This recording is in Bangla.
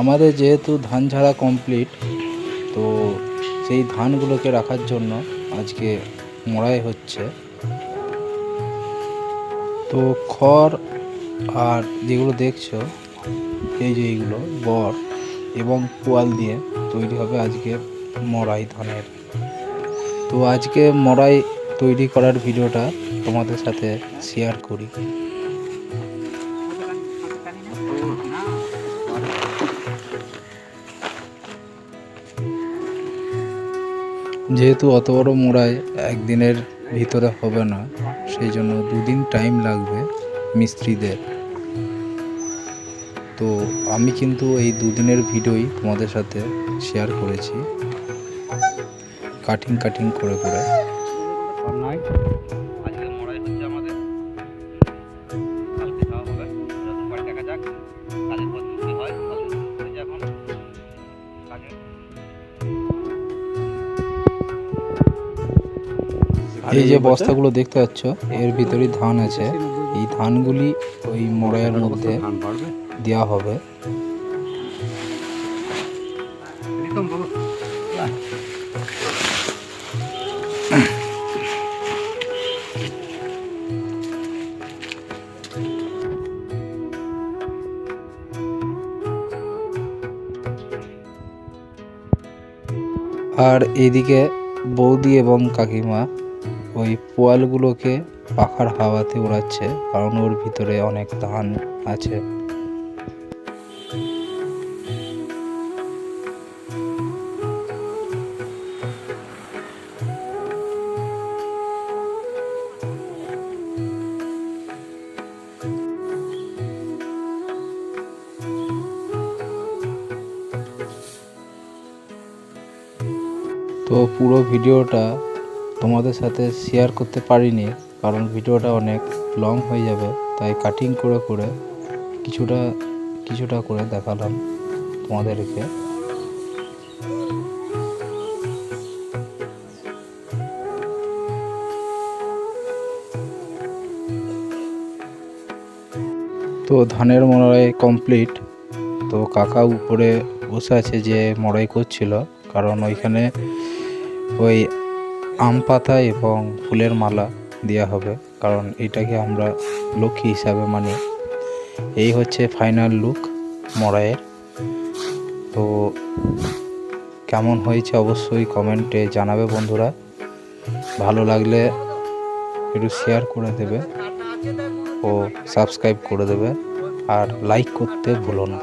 আমাদের যেহেতু ধান ঝাড়া কমপ্লিট তো সেই ধানগুলোকে রাখার জন্য আজকে মড়াই হচ্ছে। তো খড় আর যেগুলো দেখছ, এই যে এইগুলো, বর এবং পোয়াল দিয়ে তৈরি হবে আজকে মড়াই ধানের। তো আজকে মড়াই তৈরি করার ভিডিওটা তোমাদের সাথে শেয়ার করি। যেহেতু অত বড় মোড়ায় একদিনের ভিতরে হবে না, সেই জন্য দুদিন টাইম লাগবে মিস্ত্রিদের। তো আমি কিন্তু এই দুদিনের ভিডিওই তোমাদের সাথে শেয়ার করেছি। কাটিং কাটিং করে করে। এই যে বস্তাগুলো দেখতে পাচ্ছ এর ভিতরে ধান আছে। এই ধানগুলি ওই মড়াইয়ের মধ্যে দেওয়া হবে। আর এদিকে বৌদি এবং কাকিমা ওই পোয়ালগুলোকে পাখার হাওয়াতে উড়াচ্ছে কারণ ওর ভিতরে অনেক ধান আছে। তো পুরো ভিডিওটা তোমাদের সাথে শেয়ার করতে পারিনি, কারণ ভিডিওটা অনেক লং হয়ে যাবে, তাই কাটিং করে করে কিছুটা কিছুটা করে দেখালাম তোমাদেরকে। তো ধানের মড়াই কমপ্লিট তো কাকা উপরে বসে আছে যে মড়াই করছিল, কারণ ওইখানে ওই আম পাতা এবং ফুলের মালা দেওয়া হবে, কারণ এটাকে আমরা লক্ষ্মী হিসাবে মানি। এই হচ্ছে ফাইনাল লুক মড়াইয়ের। তো কেমন হয়েছে অবশ্যই কমেন্টে জানাবে বন্ধুরা। ভালো লাগলে একটু শেয়ার করে দেবে ও সাবস্ক্রাইব করে দেবে। আর লাইক করতে ভুলো না।